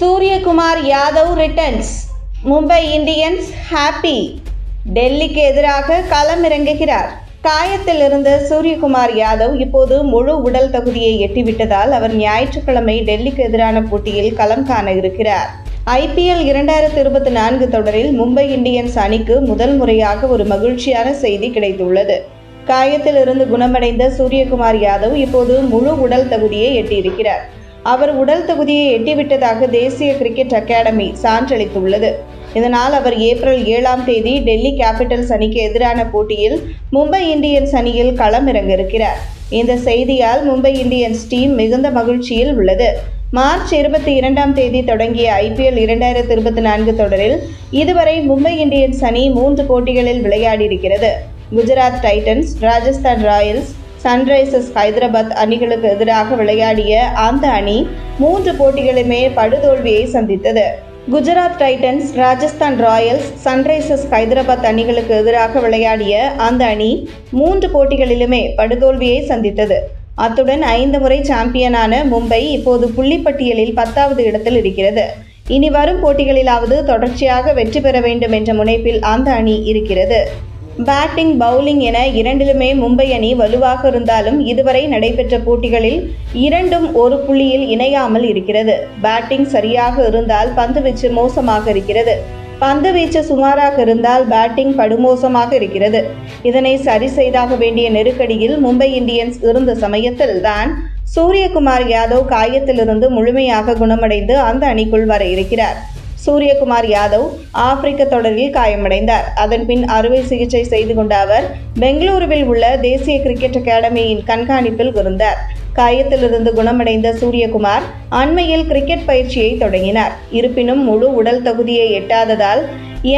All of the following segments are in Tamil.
Suryakumar Yadav returns Mumbai Indians happy டெல்லிக்கு எதிராக களமிறங்குகிறார் காயத்தில் இருந்த சூரியகுமார் யாதவ் இப்போது முழு உடல் தகுதியை எட்டிவிட்டதால் அவர் ஞாயிற்றுக்கிழமை டெல்லிக்கு எதிரான போட்டியில் களம் காண இருக்கிறார். ஐபிஎல் இரண்டாயிரத்தி இருபத்தி நான்கு தொடரில் மும்பை இந்தியன்ஸ் அணிக்கு முதல் முறையாக ஒரு மகிழ்ச்சியான செய்தி கிடைத்துள்ளது. காயத்தில் இருந்து குணமடைந்த சூரியகுமார் யாதவ் இப்போது முழு உடல் தகுதியை எட்டியிருக்கிறார். அவர் உடல் தகுதியை எட்டிவிட்டதாக தேசிய கிரிக்கெட் அகாடமி சான்றளித்துள்ளது. இதனால் அவர் ஏப்ரல் ஏழாம் தேதி டெல்லி கேபிட்டல்ஸ் அணிக்கு எதிரான போட்டியில் மும்பை இந்தியன்ஸ் அணியில் களமிறங்க இருக்கிறார் இந்த செய்தியால் மும்பை இந்தியன்ஸ் டீம் மிகுந்த மகிழ்ச்சியில் உள்ளது. மார்ச் இருபத்தி இரண்டாம் தேதி தொடங்கிய ஐபிஎல் இரண்டாயிரத்தி இருபத்தி நான்கு தொடரில் இதுவரை மும்பை இந்தியன்ஸ் அணி மூன்று போட்டிகளில் விளையாடியிருக்கிறது. Gujarat Titans Rajasthan Royals Sunrisers Hyderabad அணிகளுக்கு எதிராக விளையாடிய அந்த அணி மூன்று போட்டிகளுமே படுதோல்வியை சந்தித்தது. Gujarat Titans Rajasthan Royals Sunrisers Hyderabad அணிகளுக்கு எதிராக விளையாடிய அந்த அணி மூன்று போட்டிகளிலுமே படுதோல்வியை சந்தித்தது. அத்துடன் ஐந்து முறை சாம்பியனான மும்பை இப்போது புள்ளிப்பட்டியலில் பத்தாவது இடத்தில் இருக்கிறது. இனி வரும் போட்டிகளிலாவது தொடர்ச்சியாக வெற்றி பெற வேண்டும் என்ற முனைப்பில் அந்த அணி இருக்கிறது. பேட்டிங் பவுலிங் என இரண்டிலுமே மும்பை அணி வலுவாக இருந்தாலும் இதுவரை நடைபெற்ற போட்டிகளில் இரண்டும் ஒரு புள்ளியில் இணையாமல் இருக்கிறது. பேட்டிங் சரியாக இருந்தால் பந்துவீச்சு மோசமாக இருக்கிறது. பந்து வீச்சு சுமாராக இருந்தால் பேட்டிங் படுமோசமாக இருக்கிறது. இதனை சரி செய்தாக வேண்டிய நெருக்கடியில் மும்பை இந்தியன்ஸ் இருந்த சமயத்தில் தான் சூரியகுமார் யாதவ் காயத்திலிருந்து முழுமையாக குணமடைந்து அந்த அணிக்குள் வர இருக்கிறார். சூரியகுமார் யாதவ் ஆப்பிரிக்க தொடரில் காயமடைந்தார். அதன்பின் அறுவை சிகிச்சை செய்து கொண்ட அவர் பெங்களூருவில் உள்ள தேசிய கிரிக்கெட் அகாடமியின் கண்காணிப்பில் இருந்தார். காயத்திலிருந்து குணமடைந்த சூரியகுமார் அண்மையில் கிரிக்கெட் பயிற்சியை தொடங்கினார். இருப்பினும் முழு உடல் தகுதியை எட்டாததால்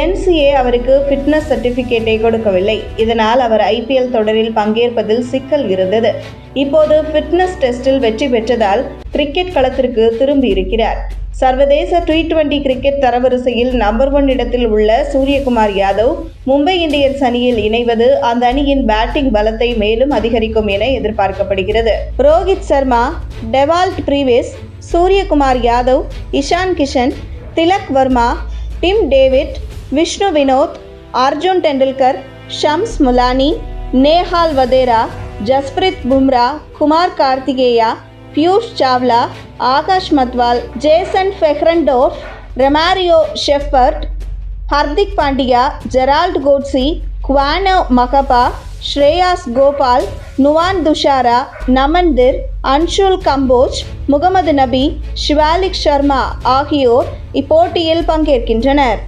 என்சிஏ அவருக்கு ஃபிட்னஸ் சர்டிபிகேட்டை கொடுக்கவில்லை. இதனால் அவர் ஐபிஎல் தொடரில் பங்கேற்பதில் சிக்கல் இருந்தது. இப்போது ஃபிட்னஸ் டெஸ்டில் வெற்றி பெற்றதால் கிரிக்கெட் களத்திற்கு திரும்பி இருக்கிறார் சர்வதேச டி டுவெண்டி கிரிக்கெட் தரவரிசையில் நம்பர் ஒன் இடத்தில் உள்ள சூரியகுமார் யாதவ் மும்பை இந்தியன்ஸ் அணியில் இணைவது அந்த அணியின் பேட்டிங் பலத்தை மேலும் அதிகரிக்கும் என எதிர்பார்க்கப்படுகிறது. Rohit Sharma Dewald Brevis Suryakumar Yadav Ishan Kishan Tilak Varma Tim David Vishnu Vinod Arjun Tendulkar Shams Mulani Nehal Wadhera Jasprit Bumrah Kumar Kartikeya Piyush Chawla Akash Madhwal Jason Behrendorff Romario Shepherd Hardik Pandya Gerald Coetzee Kwena மகபா Shreyas Gopal Nuwan Thushara Naman Dhir Anshul Kamboj Mohammad Nabi Shivalik Sharma ஆகியோர் இப்போட்டியில் பங்கேற்கின்றனர்.